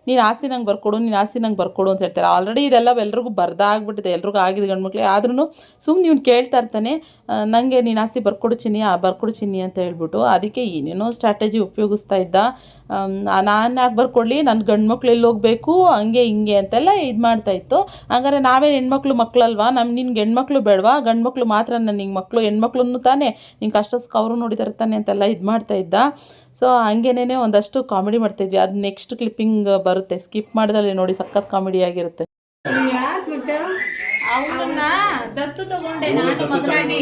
ನೀನು ಆಸ್ತಿ ನಂಗೆ ಬರ್ಕೊಡು, ನೀನು ಆಸ್ತಿ ನಂಗೆ ಬರ್ಕೊಡು ಅಂತ ಹೇಳ್ತಾರೆ. ಆಲ್ರೆಡಿ ಇದೆಲ್ಲ ಎಲ್ರಿಗೂ ಬರ್ದಾಗ್ಬಿಟ್ಟಿದೆ, ಎಲ್ರಿಗೂ ಆಗಿದೆ ಗಂಡ್ಮಕ್ಳಿಗೆ ಆದ್ರೂ ಸುಮ್ಮನೆ ಇವ್ನು ಕೇಳ್ತಾ ಇರ್ತಾನೆ ನನಗೆ ನೀನು ಆಸ್ತಿ ಬರ್ಕೊಡು ಆ ಬರ್ಕೊಡು ಅಂತ ಹೇಳ್ಬಿಟ್ಟು ಅದಕ್ಕೆ ಏನೇನೋ ಸ್ಟ್ರಾಟಜಿ ಉಪಯೋಗಿಸ್ತಾ ಇದ್ದ. ನಾನು ಯಾಕೆ ಬರ್ಕೊಡ್ಲಿ? ನನ್ನ ಗಂಡು ಮಕ್ಳು ಎಲ್ಲಿ ಹೋಗಬೇಕು? ಹಂಗೆ, ಹಿಂಗೆ ಅಂತೆಲ್ಲ ಇದು ಮಾಡ್ತಾ ಇತ್ತು. ಹಂಗಾರೆ ನಾವೇನು ಹೆಣ್ಮಕ್ಳು ಮಕ್ಕಳಲ್ವಾ ನಮ್ಮ ನಿನ್ಗೆ ಹೆಣ್ಮಕ್ಳು ಬೇಡವಾ? ಗಂಡು ಮಕ್ಳು ಮಾತ್ರ ಹಿಂಗೆ ಮಕ್ಕಳು ಹೆಣ್ಮಕ್ಳನ್ನು ತಾನೇ. ನಿಂಗೆ ಕಷ್ಟ ಅವರು ನೋಡಿದಾರೆ ತಾನೆ ಅಂತೆಲ್ಲ ಇದು ಮಾಡ್ತಾ ಇದ್ದ. ಸೊ ಹಂಗೇನೇ ಒಂದಷ್ಟು ಕಾಮಿಡಿ ಮಾಡ್ತಾಯಿದ್ವಿ ಅದು ನೆಕ್ಸ್ಟ್ ಕ್ಲಿಪ್ಪಿಂಗ್ ಬರುತ್ತೆ. ಸ್ಕಿಪ್ ಮಾಡಿದಲ್ಲಿ ನೋಡಿ ಸಖತ್ ಕಾಮಿಡಿ ಆಗಿರುತ್ತೆ. ದತ್ತು ತಗೊಂಡೆ ನಾನು ಮಗನಾಗಿ.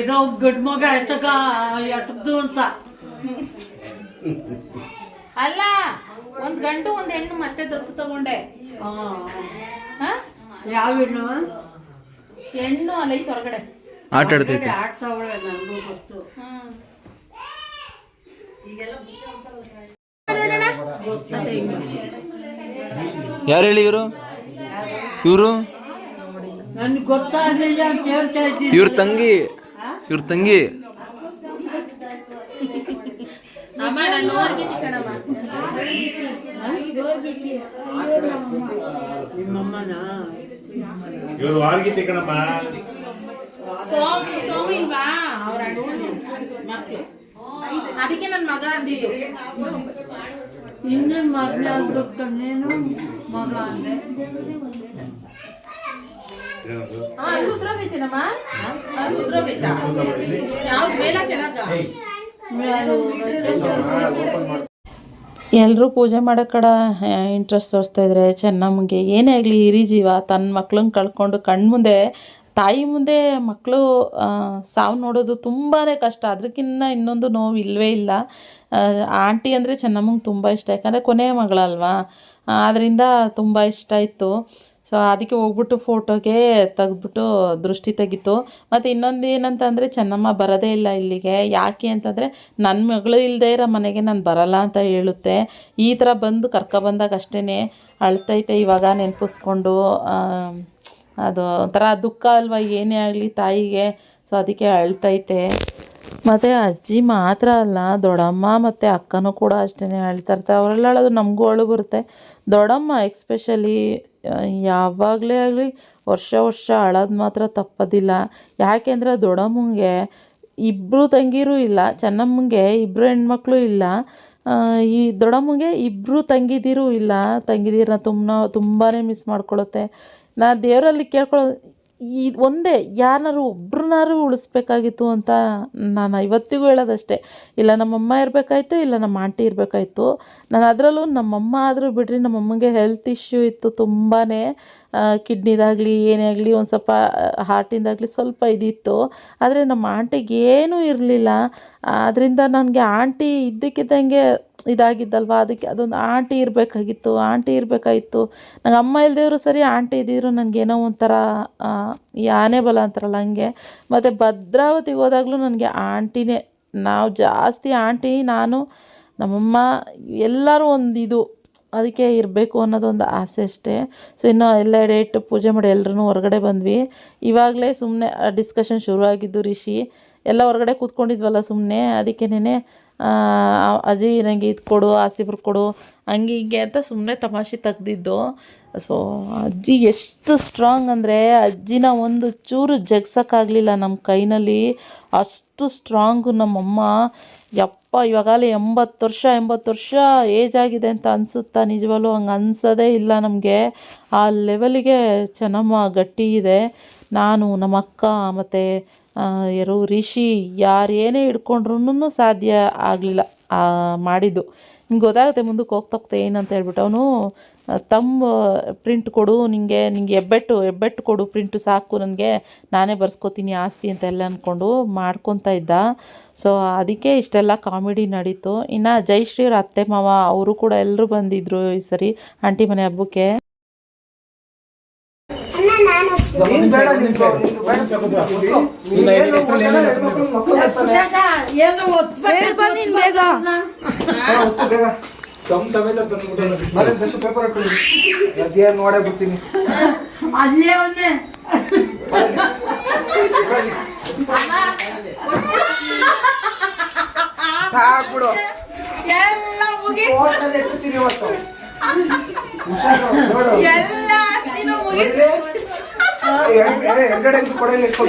ಇರೋ ಗಂಡ್ ಮಗ ಎಟ್ಟಕ ಎಟ್ಟದ್ದು ಅಂತ. ಅಲ್ಲ ಒಂದ್ ಗಂಡು ಒಂದ್ ಹೆಣ್ಣು ಮತ್ತೆ ದತ್ತು ತಗೊಂಡೆ. ಹಾ? ಯಾವ ಹೆಣ್ಣು? ಹೆಣ್ಣು ಅಲ್ಲ ಹೊರಗಡೆ. ಆಟ ಆಡ್ತೈತೆ. ಯಾರು ಹೇಳಿ ಇವರು? ಇವರು? ನನ್ಗೆ ಗೊತ್ತಾಗ್ಲಿಲ್ಲ ಹೇಳ್ತಾ ಇದ್ದೀನಿ. ಇವ್ರ ತಂಗಿ. ಇವ್ರ ತಂಗಿ. ಅಮ್ಮ ನಾನು ಹೋರ್ಗಿತಿ ಕಣಮ್ಮ. ನಿಮ್ಮಮ್ಮನ? ಇವರು ವಾರ್ಗಿತಿ ಕಣಮ್ಮ. ಸೋಮ್ ಸೋಮ್ ಇಲ್ವಾ ಅವ್ರ ಮಕ್ಳು. ಅದಕ್ಕೆ ನನ್ ಮಗ ಅಂದಿದ್ದು. ಇನ್ನೇನು ಮದುವೆ ಆಗ್ಬೇಕು ನೀನು? ಮಗ ಅಂದೆ. ಇದು ಉದ್ರೋಗೈತೇನಮ್ಮ ಅದು ಉದ್ರೋಗೈತಾ ಯಾವ್ದು ಮೇಲ ಕೆಳಗ ಎಲ್ಲರೂ ಪೂಜೆ ಮಾಡೋ ಕಡೆ ಇಂಟ್ರೆಸ್ಟ್ ತೋರಿಸ್ತಾ ಇದ್ರೆ ಚೆನ್ನಮ್ಮಗೆ ಏನೇ ಆಗಲಿ ಹಿರಿ ಜೀವ ತನ್ನ ಮಕ್ಳನ್ನ ಕಳ್ಕೊಂಡು ಕಣ್ಮುಂದೆ ತಾಯಿ ಮುಂದೆ ಮಕ್ಕಳು ಸಾವು ನೋಡೋದು ತುಂಬಾ ಕಷ್ಟ. ಅದಕ್ಕಿಂತ ಇನ್ನೊಂದು ನೋವು ಇಲ್ಲವೇ ಇಲ್ಲ. ಆಂಟಿ ಅಂದರೆ ಚೆನ್ನಮ್ಮಂಗೆ ತುಂಬ ಇಷ್ಟ. ಯಾಕಂದರೆ ಕೊನೆಯ ಮಗಳಲ್ವಾ? ಆದ್ದರಿಂದ ತುಂಬ ಇಷ್ಟ ಇತ್ತು. ಸೊ ಅದಕ್ಕೆ ಹೋಗ್ಬಿಟ್ಟು ಫೋಟೋಗೆ ತೆಗೆದ್ಬಿಟ್ಟು ದೃಷ್ಟಿ ತೆಗಿತು. ಮತ್ತು ಇನ್ನೊಂದು ಏನಂತಂದರೆ, ಚೆನ್ನಮ್ಮ ಬರೋದೇ ಇಲ್ಲ ಇಲ್ಲಿಗೆ. ಯಾಕೆ ಅಂತಂದರೆ ನನ್ನ ಮಗಳು ಇಲ್ಲದೆ ಇರೋ ಮನೆಗೆ ನಾನು ಬರಲ್ಲ ಅಂತ ಹೇಳುತ್ತೆ. ಈ ಥರ ಬಂದು ಕರ್ಕೊಬಂದಾಗ ಅಷ್ಟೇ ಅಳ್ತೈತೆ ಇವಾಗ ನೆನಪಿಸ್ಕೊಂಡು. ಅದು ಒಂಥರ ದುಃಖ ಅಲ್ವಾ, ಏನೇ ಆಗಲಿ ತಾಯಿಗೆ. ಸೊ ಅದಕ್ಕೆ ಅಳ್ತೈತೆ. ಮತ್ತು ಅಜ್ಜಿ ಮಾತ್ರ ಅಲ್ಲ, ದೊಡ್ಡಮ್ಮ ಮತ್ತು ಅಕ್ಕನೂ ಕೂಡ ಅಷ್ಟೇ ಅಳ್ತಾ ಇರ್ತಾರೆ ಅವರೆಲ್ಲ ಅಳೋದು ನಮಗೂ ಅಳು ಬರುತ್ತೆ. ದೊಡ್ಡಮ್ಮ ಎಕ್ಸ್ಪೆಷಲಿ ಯಾವಾಗಲೇ ಆಗಲಿ ವರ್ಷ ವರ್ಷ ಅಳೋದು ಮಾತ್ರ ತಪ್ಪೋದಿಲ್ಲ. ಯಾಕೆಂದರೆ ದೊಡ್ಡಮ್ಮಂಗೆ ಇಬ್ಬರು ತಂಗಿರು ಇಲ್ಲ, ಚೆನ್ನಮ್ಮಂಗೆ ಇಬ್ಬರು ಹೆಣ್ಮಕ್ಳು ಇಲ್ಲ. ಈ ದೊಡ್ಡಮ್ಮಂಗೆ ಇಬ್ಬರು ತಂಗಿದಿರೂ ಇಲ್ಲ. ತಂಗಿದಿರನ್ನ ತುಂಬ ತುಂಬಾ ಮಿಸ್ ಮಾಡ್ಕೊಳುತ್ತೆ. ನಾ ದೇವರಲ್ಲಿ ಕೇಳ್ಕೊಳ್ಳೋದು, ಈ ಒಂದೇ ಯಾರನ್ನಾರು ಒಬ್ರನ್ನಾರು ಉಳಿಸ್ಬೇಕಾಗಿತ್ತು ಅಂತ ನಾನು ಇವತ್ತಿಗೂ ಹೇಳೋದಷ್ಟೇ. ಇಲ್ಲ, ನಮ್ಮಮ್ಮ ಇರಬೇಕಾಯ್ತು, ಇಲ್ಲ, ನಮ್ಮ ಆಂಟಿ ಇರಬೇಕಾಯ್ತು. ನಾನು ಅದರಲ್ಲೂ ನಮ್ಮಮ್ಮ ಆದರೂ ಬಿಡ್ರಿ, ನಮ್ಮಮ್ಮಗೆ ಹೆಲ್ತ್ ಇಶ್ಯೂ ಇತ್ತು ತುಂಬಾ ಕಿಡ್ನಿದಾಗಲಿ ಏನೇ ಆಗಲಿ, ಒಂದು ಸ್ವಲ್ಪ ಹಾರ್ಟಿಂದಾಗಲಿ ಸ್ವಲ್ಪ ಇದಿತ್ತು. ಆದರೆ ನಮ್ಮ ಆಂಟಿಗೆ ಏನೂ ಇರಲಿಲ್ಲ. ಅದರಿಂದ ನನಗೆ ಆಂಟಿ ಇದ್ದಕ್ಕಿದ್ದಂಗೆ ಇದಾಗಿದ್ದಲ್ವ? ಅದಕ್ಕೆ ಅದೊಂದು ಆಂಟಿ ಇರಬೇಕಾಗಿತ್ತು ಆಂಟಿ ಇರಬೇಕಾಗಿತ್ತು ನಂಗೆ ಅಮ್ಮ ಇಲ್ಲದೇವ್ರು ಸರಿ, ಆಂಟಿ ಇದ್ದಿದ್ರು ನನಗೇನೋ ಒಂಥರ ಈ ಆನೆ ಬಲ ಅಂತಾರಲ್ಲ ಹಂಗೆ. ಮತ್ತು ಭದ್ರಾವತಿಗೆ ಹೋದಾಗಲೂ ನನಗೆ ಆಂಟಿನೇ, ನಾವು ಜಾಸ್ತಿ ಆಂಟಿ, ನಾನು, ನಮ್ಮಮ್ಮ, ಎಲ್ಲರೂ ಒಂದು ಇದು ಅದಕ್ಕೆ ಇರಬೇಕು ಅನ್ನೋದೊಂದು ಆಸೆ ಅಷ್ಟೇ. ಸೊ ಇನ್ನು ಎಲ್ಲ ಡೇಟ್ ಪೂಜೆ ಮಾಡಿ ಎಲ್ಲರೂ ಹೊರಗಡೆ ಬಂದ್ವಿ. ಇವಾಗಲೇ ಸುಮ್ಮನೆ ಡಿಸ್ಕಷನ್ ಶುರುವಾಗಿದ್ದು ರಿಷಿ. ಎಲ್ಲ ಹೊರಗಡೆ ಕೂತ್ಕೊಂಡಿದ್ವಲ್ಲ ಸುಮ್ಮನೆ ಅದಕ್ಕೇನೆ ಅಜ್ಜಿ ನನಗೆ ಇದು ಕೊಡು ಆಸಿಬ್ರು ಕೊಡು. ಹಂಗೆ ಹಿಂಗೆ ಅಂತ ಸುಮ್ಮನೆ ತಮಾಷೆ ತೆಗ್ದಿದ್ದು. ಸೊ ಅಜ್ಜಿ ಎಷ್ಟು ಸ್ಟ್ರಾಂಗ್ ಅಂದರೆ ಅಜ್ಜಿನ ಒಂದು ಚೂರು ಜಗ್ಸೋಕ್ಕಾಗಲಿಲ್ಲ ನಮ್ಮ ಕೈನಲ್ಲಿ. ಅಷ್ಟು ಸ್ಟ್ರಾಂಗು ನಮ್ಮಮ್ಮ. ಯಪ್ಪ, ಇವಾಗಲೇ ಎಂಬತ್ತು ವರ್ಷ ಎಂಬತ್ತು ವರ್ಷ ಏಜ್ ಆಗಿದೆ ಅಂತ ಅನಿಸುತ್ತಾ? ನಿಜವಾಗ್ಲೂ ಹಂಗೆ ಅನ್ಸೋದೇ ಇಲ್ಲ ನಮಗೆ. ಆ ಲೆವೆಲಿಗೆ ಚೆನ್ನಮ್ಮ ಗಟ್ಟಿ ಇದೆ. ನಾನು ನಮ್ಮ ಅಕ್ಕ ಮತ್ತು ಯಾರು ರಿಷಿ ಯಾರು ಏನೇ ಹಿಡ್ಕೊಂಡ್ರೂ ಸಾಧ್ಯ ಆಗಲಿಲ್ಲ ಮಾಡಿದ್ದು. ನಿಂಗೆ ಗೊತ್ತಾಗುತ್ತೆ ಮುಂದಕ್ಕೆ ಹೋಗ್ತಾ ಏನಂತ ಹೇಳ್ಬಿಟ್ಟು. ಅವನು ತಮ್ಮ ಪ್ರಿಂಟ್ ಕೊಡು ನಿಮಗೆ ನಿಂಗೆ ಹೆಬ್ಬೆಟ್ಟು ಹೆಬ್ಬೆಟ್ಟು ಕೊಡು ಪ್ರಿಂಟ್ ಸಾಕು ನನಗೆ, ನಾನೇ ಬರ್ಸ್ಕೊತೀನಿ ಆಸ್ತಿ ಅಂತ ಎಲ್ಲ ಅಂದ್ಕೊಂಡು ಮಾಡ್ಕೊತಾ ಇದ್ದ. ಸೊ ಅದಕ್ಕೆ ಇಷ್ಟೆಲ್ಲ ಕಾಮಿಡಿ ನಡೀತು. ಇನ್ನು ಜೈಶ್ರೀ ಅತ್ತೆ ಮಾವ, ಅವರು ಕೂಡ ಎಲ್ಲರೂ ಬಂದಿದ್ದರು ಈ ಸರಿ, ಆಂಟಿ ಮನೆ ಹಬ್ಬಕ್ಕೆ. ಪೇಪರ್ ಅದೇನು ನೋಡೇ ಬರ್ತೀನಿ. ಅಲ್ಲೇ ಒಂದೇ. ಸಾಕ್ಬಿಡು ಎಲ್ಲ ಮುಗಿ ಇವತ್ತು. ಹುಷಾರು ಎಲ್ಲ ಎರ್ಗಡೆ ಕೊಡಲಿ ಬೇಕು.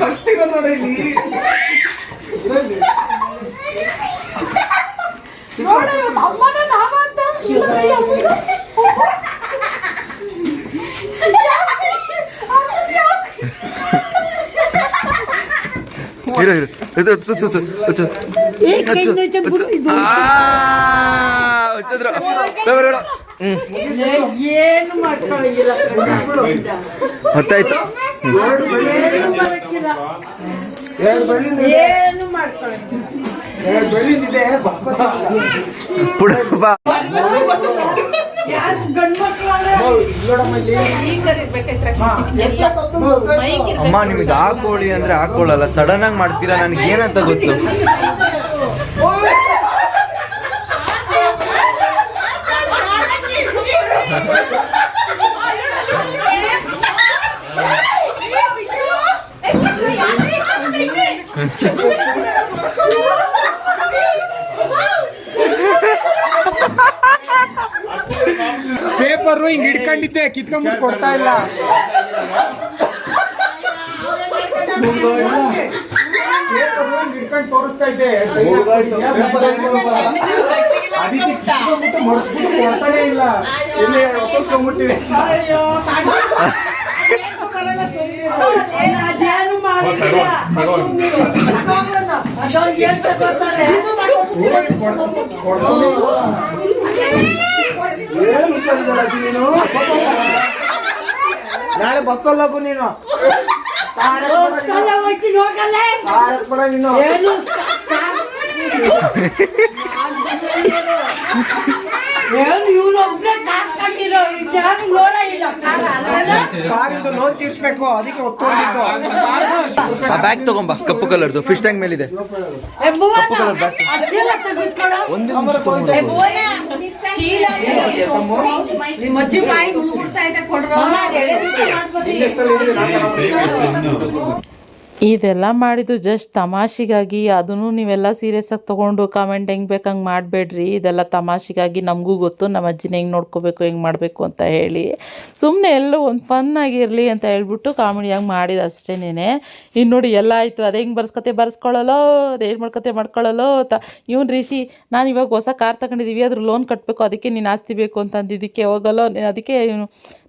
ಕಳಿಸ್ತೀರ ನೋಡಿ ಇಲ್ಲಿ. ನೋಡು ಅಮ್ಮನ ನಾಮ ಅಂತ ಇಲ್ಲ ಕೈ ಅಮ್ಮಂದು. ಇರು ಇರು ಇದು ಹಚ್ಚು, ಹಚ್ಚು, ಹಚ್ಚು, ಹಚ್ಚು. ಹಚ್ಚು, ಹಚ್ಚಿದ್ರು. ಬೇಡ, ಬೇಡ. ಅಮ್ಮ ನಿಮಗೆ ಹಾಕೊಳ್ಳಿ ಅಂದ್ರೆ ಹಾಕೊಳ್ಳಲ್ಲ ಸಡನ್ ಆಗಿ ಮಾಡ್ತೀರಾ ನನಗೆ ಏನಂತ ಗೊತ್ತು ಪೇಪರ್ ಹಿಂಗ್ ಹಿಡ್ಕೊಂಡಿದ್ದೆ ಕಿತ್ಕೊಂಡ್ಬಿಟ್ಟು ಕೊಡ್ತಾ ಇಲ್ಲ. ಕೊಡ್ತಾರೆ ಏನು ಹುಷಾರಿದ್ದಲ್ಲ ಅಜ್ಜಿ ನೀನು ನಾಳೆ ಬಸ್ ಅಲ್ಲಪ್ಪು ನೀನು ಹೋಗ್ತಲ್ಲ ಹೋಗ್ತೀನಿ ಹೋಗಲ್ಲ ಕಾರ್ ಹತ್ಬೇಡ ನೀನು ಏನು ಏನು ಇವನು ಒಬ್ಬನೇ ಕಾರ್ ಇದ್ಯಾರು ನೋಡ ಇಲ್ಲ. ಕಾರ್ ಅಲ್ವೇನ ಕಾರಿಂದು ಲೋನ್ ತೀರ್ಸ್ಬೇಕು ಅದಕ್ಕೆ ಒತ್ತೋಗಿದ್ದು. ಆ ಬ್ಯಾಗ್ ತಗೊಂಬ ಕಪ್ಪು ಕಲರ್ದು ಫಿಶ್ ಟ್ಯಾಂಕ್ ಮೇಲಿದೆ. ತೆಗೆದುಕೊಡು. ಚೀಲ ನಿಮ್ಮ ಅಜ್ಜಿ ಬಾಯಿ ಮುಗ್ಬಿಡ್ತಾ ಇದೆ ಕೊಡ್ರೋ? ಇದೆಲ್ಲ ಮಾಡಿದ್ದು ಜಸ್ಟ್ ತಮಾಷೆಗಾಗಿ. ಅದನ್ನು ನೀವೆಲ್ಲ ಸೀರಿಯಸ್ ಆಗಿ ತೊಗೊಂಡು ಕಾಮೆಂಟ್ ಹೆಂಗೆ ಬೇಕು ಹಂಗೆ ಮಾಡಬೇಡ್ರಿ. ಇದೆಲ್ಲ ತಮಾಷೆಗಾಗಿ ನಮಗೂ ಗೊತ್ತು. ನಮ್ಮ ಅಜ್ಜಿನ ಹೆಂಗೆ ನೋಡ್ಕೋಬೇಕು ಹೆಂಗೆ ಮಾಡಬೇಕು ಅಂತ ಹೇಳಿ. ಸುಮ್ಮನೆ ಎಲ್ಲೋ ಒಂದು ಫನ್ ಆಗಿರಲಿ ಅಂತ ಹೇಳ್ಬಿಟ್ಟು ಕಾಮಿಡಿಯಾಗಿ ಮಾಡಿದ ಅಷ್ಟೇನೆ ಇನ್ನು ನೋಡಿ ಎಲ್ಲ ಆಯಿತು. ಅದು ಹೆಂಗೆ ಬರ್ಸ್ಕತೆ ಬರ್ಸ್ಕೊಳ್ಳಲೋ ಅದೇನು ಮಾಡ್ಕೊತೆ ಮಾಡ್ಕೊಳ್ಳಲೋ ತ ಇವನು ರೀಸಿ ನಾನು ಇವಾಗ ಹೊಸ ಕಾರ್ ತಗೊಂಡಿದ್ದೀವಿ ಅದ್ರ ಲೋನ್ ಕಟ್ಟಬೇಕು ಅದಕ್ಕೆ ನೀನು ಆಸ್ತಿ ಬೇಕು ಅಂತ ಅಂದಿದ್ದಕ್ಕೆ ಹೋಗಲ್ಲೋ. ನೀನು ಅದಕ್ಕೆ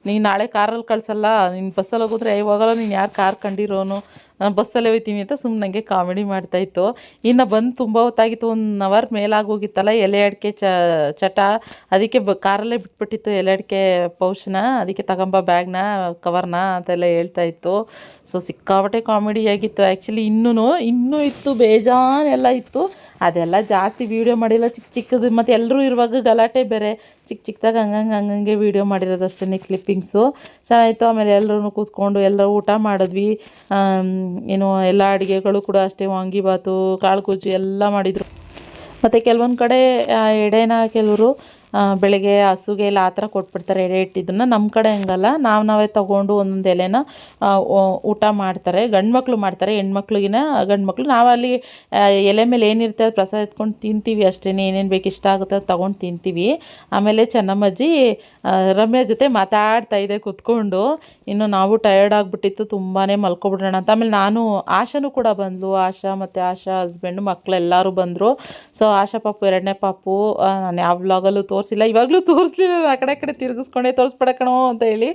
ನೀನು ನಾಳೆ ಕಾರಲ್ಲಿ ಕಳಿಸಲ್ಲ. ನೀನು ಬಸ್ಸಲ್ಲಿ ಹೋಗಿದ್ರೆ "ಏ, ಹೋಗಲ್ಲ. ನೀನು ಯಾರು ಕಾರ್ ಕಂಡಿರೋನು? ಬಸ್ಸಲ್ಲೇ ಹೋಗ್ತೀನಿ ಅಂತ ಸುಮ್ಮನೆ ಕಾಮಿಡಿ ಮಾಡ್ತಾಯಿತ್ತು ಇನ್ನು ಬಂದು ತುಂಬ ಹೊತ್ತಾಗಿತ್ತು ಒನ್ ಅವರ್ ಮೇಲಾಗೋಗಿತ್ತಲ್ಲ ಎಲೆ ಅಡಿಕೆ ಚ, ಚಟ. ಅದಕ್ಕೆ ಬ, ಕಾರಲ್ಲೇ ಬಿಟ್ಬಿಟ್ಟಿತ್ತು ಎಲೆ ಅಡಿಕೆ ಪೌಚ್ನ ಅದಕ್ಕೆ ತಗೊಂಬ ಬ್ಯಾಗ್ನ ಕವರ್ನ ಅಂತೆಲ್ಲ ಹೇಳ್ತಾ ಇತ್ತು. ಸೊ ಸಿಕ್ಕಾಪಟ್ಟೆ ಕಾಮಿಡಿ ಆಗಿತ್ತು. ಆ್ಯಕ್ಚುಲಿ ಇನ್ನೂ ಇನ್ನೂ ಇತ್ತು, ಬೇಜಾನೆಲ್ಲ ಇತ್ತು. ಅದೆಲ್ಲ ಜಾಸ್ತಿ ವೀಡಿಯೋ ಮಾಡಿಲ್ಲ. ಚಿಕ್ಕ ಚಿಕ್ಕದು ಮತ್ತು ಎಲ್ಲರೂ ಇರುವಾಗ ಗಲಾಟೆ ಬೇರೆ. ಚಿಕ್ಕ ಚಿಕ್ಕದಾಗ ಹಂಗಂಗೆ ಹಂಗಂಗೆ ವೀಡಿಯೋ ಮಾಡಿರೋದು ಅಷ್ಟೇ ಕ್ಲಿಪ್ಪಿಂಗ್ಸು ಚೆನ್ನಾಗಿತ್ತು ಆಮೇಲೆ ಎಲ್ಲರೂ ಕೂತ್ಕೊಂಡು ಎಲ್ಲರೂ ಊಟ ಮಾಡಿದ್ವಿ. ಏನು ಎಲ್ಲ ಅಡುಗೆಗಳು ಕೂಡ ಅಷ್ಟೇ. ವಾಂಗಿಬಾತು ಕಾಳು ಗೊಜ್ಜು ಎಲ್ಲ ಮಾಡಿದರು. ಮತ್ತು ಕೆಲವೊಂದು ಕಡೆ ಎಡೆನ ಕೆಲವರು ಬೆಳಗ್ಗೆ ಹಸುಗೆ ಎಲ್ಲ ಆ ಥರ ಕೊಟ್ಬಿಡ್ತಾರೆ, ಎಡೆ ಇಟ್ಟಿದ್ದನ್ನು. ನಮ್ಮ ಕಡೆ ಹಂಗಲ್ಲ. ನಾವು ನಾವೇ ತೊಗೊಂಡು ಒಂದೊಂದು ಎಲೆನ ಊಟ ಮಾಡ್ತಾರೆ. ಗಂಡು ಮಕ್ಕಳು ಮಾಡ್ತಾರೆ, ಹೆಣ್ಮಕ್ಳಿಗಿನ ಗಂಡು ಮಕ್ಕಳು ನಾವು ಅಲ್ಲಿ ಎಲೆ ಮೇಲೆ ಏನಿರುತ್ತೆ ಅದು ಪ್ರಸಾದ ಎತ್ಕೊಂಡು ತಿಂತೀವಿ ಅಷ್ಟೇ. ಏನೇನು ಬೇಕು ಇಷ್ಟ ಆಗುತ್ತೆ ಅದು ತೊಗೊಂಡು ತಿಂತೀವಿ. ಆಮೇಲೆ ಚೆನ್ನಮ್ಮಜ್ಜಿ ರಮ್ಯ ಜೊತೆ ಮಾತಾಡ್ತಾ ಇದೆ ಕೂತ್ಕೊಂಡು. ಇನ್ನು ನಾವು ಟಯರ್ಡ್ ಆಗಿಬಿಟ್ಟಿತ್ತು ತುಂಬಾ ಮಲ್ಕೊಬಿಡೋಣ ಅಂತ. ಆಮೇಲೆ ನಾನು, ಆಶಾನು ಕೂಡ ಬಂದಳು ಆಶಾ ಮತ್ತು ಆಶಾ ಹಸ್ಬೆಂಡು ಮಕ್ಕಳೆಲ್ಲರೂ ಬಂದರು. ಸೊ ಆಶಾ ಪಾಪು, ಎರಡನೇ ಪಾಪು ನಾನು ಯಾವ ವ್ಲಾಗಲ್ಲೂ ತೋರಿಸಿಲ್ಲ. ಇವಾಗಲೂ ತೋರಿಸ್ಲಿಲ್ಲ ಆ ಕಡೆ ಕಡೆ ತಿರುಗಿಸ್ಕೊಂಡೆ ತೋರಿಸ್ಬಿಡಕಣೋ ಅಂತ ಹೇಳಿ.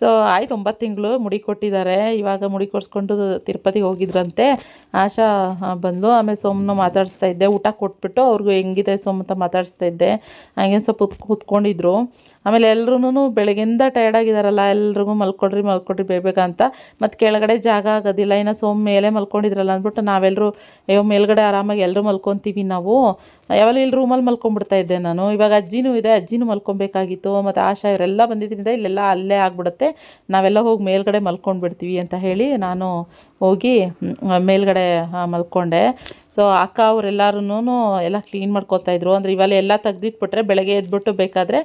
ಸೊ ಆಯ್ತು, ಒಂಬತ್ತು ತಿಂಗಳು ಮುಡಿ ಕೊಟ್ಟಿದ್ದಾರೆ. ಇವಾಗ ಮುಡಿ ಕೊಡಿಸ್ಕೊಂಡು ತಿರುಪತಿಗೆ ಹೋಗಿದ್ರಂತೆ. ಆಶಾ ಬಂದು ಆಮೇಲೆ ಸೋಮನ ಮಾತಾಡಿಸ್ತಾ ಇದ್ದೆ. ಊಟ ಕೊಟ್ಬಿಟ್ಟು ಅವ್ರಿಗೂ ಹೆಂಗಿದೆ ಸೋಮ್ ಅಂತ ಮಾತಾಡಿಸ್ತಾ ಇದ್ದೆ. ಹಂಗೆ ಸ್ವಲ್ಪ ಕೂತ್ಕೊಂಡಿದ್ರು. ಆಮೇಲೆ ಎಲ್ಲರೂ ಬೆಳಗ್ಗೆಯಿಂದ ಟಯರ್ಡ್ ಆಗಿದಾರಲ್ಲ, ಎಲ್ರಿಗೂ ಮಲ್ಕೊಡ್ರಿ ಮಲ್ಕೊಡ್ರಿ ಬೇಗ ಅಂತ. ಮತ್ತು ಕೆಳಗಡೆ ಜಾಗ ಆಗೋದಿಲ್ಲ. ಇನ್ನು ಸೋಮ್ ಮೇಲೆ ಮಲ್ಕೊಂಡಿದ್ರಲ್ಲ ಅಂದ್ಬಿಟ್ಟು ನಾವೆಲ್ಲರೂ ಅಯ್ಯೋ, ಮೇಲ್ಗಡೆ ಆರಾಮಾಗಿ ಎಲ್ಲರೂ ಮಲ್ಕೊತೀವಿ ನಾವು. ಯಾವಾಗ ಇಲ್ಲಿ ರೂಮಲ್ಲಿ ಮಲ್ಕೊಂಡ್ಬಿಡ್ತಾ ಇದ್ದೆ ನಾನು. ಇವಾಗ ಅಜ್ಜಿನೂ ಇದೆ ಅಜ್ಜಿನೂ ಮಲ್ಕೊಬೇಕಾಗಿತ್ತು, ಮತ್ತು ಆಶಾ ಇವರೆಲ್ಲ ಬಂದಿದ್ದರಿಂದ ಇಲ್ಲೆಲ್ಲ ಅಲ್ಲೇ ಆಗಿಬಿಡುತ್ತೆ. ನಾವೆಲ್ಲ ಹೋಗಿ ಮೇಲ್ಗಡೆ ಮಲ್ಕೊಂಡ್ಬಿಡ್ತೀವಿ ಅಂತ ಹೇಳಿ ನಾನು ಹೋಗಿ ಮೇಲ್ಗಡೆ ಮಲ್ಕೊಂಡೆ. ಸೊ ಅಕ್ಕ ಅವರೆಲ್ಲರೂ ಎಲ್ಲ ಕ್ಲೀನ್ ಮಾಡ್ಕೊತಾಯಿದ್ರು ಅಂದರೆ ಇವೆಲ್ಲ ಎಲ್ಲ ತೆಗ್ದಿಟ್ಬಿಟ್ರೆ ಬೆಳಗ್ಗೆ ಎದ್ಬಿಟ್ಟು ಬೇಕಾದರೆ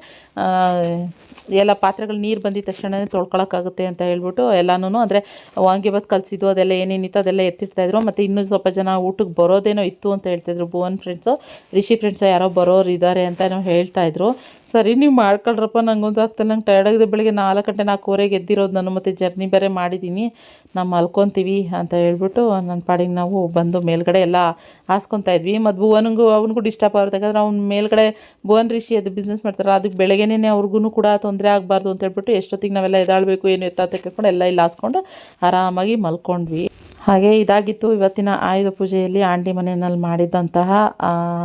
ಎಲ್ಲ ಪಾತ್ರೆಗಳು ನೀರು ಬಂದಿದ ತಕ್ಷಣವೇ ತೊಳ್ಕೊಳಕ್ಕಾಗುತ್ತೆ ಅಂತ ಹೇಳ್ಬಿಟ್ಟು ಎಲ್ಲನೂ ಅಂದರೆ ವಾಂಗಿಬಾತ್ ಕಲಿಸಿದ್ದು, ಅದೆಲ್ಲ ಏನೇನಿತ್ತು ಅದೆಲ್ಲ ಎತ್ತಿಡ್ತಾಯಿದ್ರು ಮತ್ತು ಇನ್ನೂ ಸ್ವಲ್ಪ ಜನ ಊಟಕ್ಕೆ ಬರೋದೇನೋ ಇತ್ತು ಅಂತ ಹೇಳ್ತಾಯಿದ್ರು ಭುವನ್ ಫ್ರೆಂಡ್ಸು ರಿಷಿ ಫ್ರೆಂಡ್ಸು ಯಾರೋ ಬರೋರು ಇದ್ದಾರೆ ಅಂತ ಹೇಳ್ತಾಯಿದ್ರು ಸರಿ, ನೀವು ಮಾಡ್ಕೊಳ್ರಪ್ಪ, ನಂಗೊಂದು ಆಗ್ತಲ್ಲ ನಂಗೆ ಟಯರ್ಡ್ ಆಗಿದೆ. ಬೆಳಿಗ್ಗೆ ನಾಲ್ಕು ಗಂಟೆ ನಾಲ್ಕೂವರೆಗೆ ಎದ್ದಿರೋದು ನಾನು, ಮತ್ತು ಜರ್ನಿ ಬೇರೆ ಮಾಡಿದ್ದೀನಿ ನಾವು ಮಲ್ಕೊತೀವಿ. ಅಂತ ಹೇಳ್ಬಿಟ್ಟು ನನ್ನ ಪಾಡಿಗೆ ನಾವು ಬಂದು ಮೇಲ್ಗಡೆ ಎಲ್ಲ ಹಾಸ್ಕೊತಾ ಇದ್ವಿ. ಮತ್ತು ಭುವನಿಗೂ ಅವನಿಗೂ ಡಿಸ್ಟರ್ಬ್ ಆಗುತ್ತೆ. ಯಾಕಂದ್ರೆ ಅವ್ನು ಮೇಲ್ಗಡೆ ಭುವನ್ ರಿಷಿ ಅದು ಬಿಸ್ನೆಸ್ ಮಾಡ್ತಾರೆ ಅದಕ್ಕೆ ಬೆಳಗ್ಗೆನೇ ಅವ್ರಿಗೂ ಕೂಡ ತೊಂದರೆ ಆಗಬಾರ್ದು ಅಂತ ಹೇಳ್ಬಿಟ್ಟು ಎಷ್ಟೊತ್ತಿಗೆ ನಾವೆಲ್ಲ ಎದಾಳಬೇಕು ಏನು ಎತ್ತ ಅಂತ ಕೇಳ್ಕೊಂಡು ಎಲ್ಲ ಇಲ್ಲಿ ಹಾಸ್ಕೊಂಡು ಆರಾಮಾಗಿ ಮಲ್ಕೊಂಡ್ವಿ. ಹಾಗೆ ಇದಾಗಿತ್ತು ಇವತ್ತಿನ ಆಯುಧ ಪೂಜೆಯಲ್ಲಿ ಆಂಟಿ ಮನೆಯಲ್ಲಿ ಮಾಡಿದಂತಹ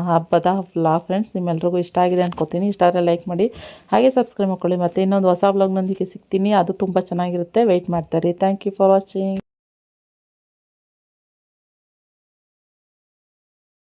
ಹಬ್ಬದ ವ್ಲಾಗ್ ಫ್ರೆಂಡ್ಸ್ ನಿಮ್ಮೆಲ್ರಿಗೂ ಇಷ್ಟ ಆಗಿದೆ ಅನ್ಕೋತೀನಿ. ಇಷ್ಟ ಆದರೆ ಲೈಕ್ ಮಾಡಿ. ಹಾಗೆ ಸಬ್ಸ್ಕ್ರೈಬ್ ಮಾಡ್ಕೊಳ್ಳಿ. ಮತ್ತು ಇನ್ನೊಂದು ಹೊಸ ವ್ಲಾಗ್ನೊಂದಿಗೆ ಸಿಗ್ತೀನಿ. ಅದು ತುಂಬ ಚೆನ್ನಾಗಿರುತ್ತೆ. ವೆಯ್ಟ್ ಮಾಡ್ತಾರೆ ಥ್ಯಾಂಕ್ ಯು ಫಾರ್ ವಾಚಿಂಗ್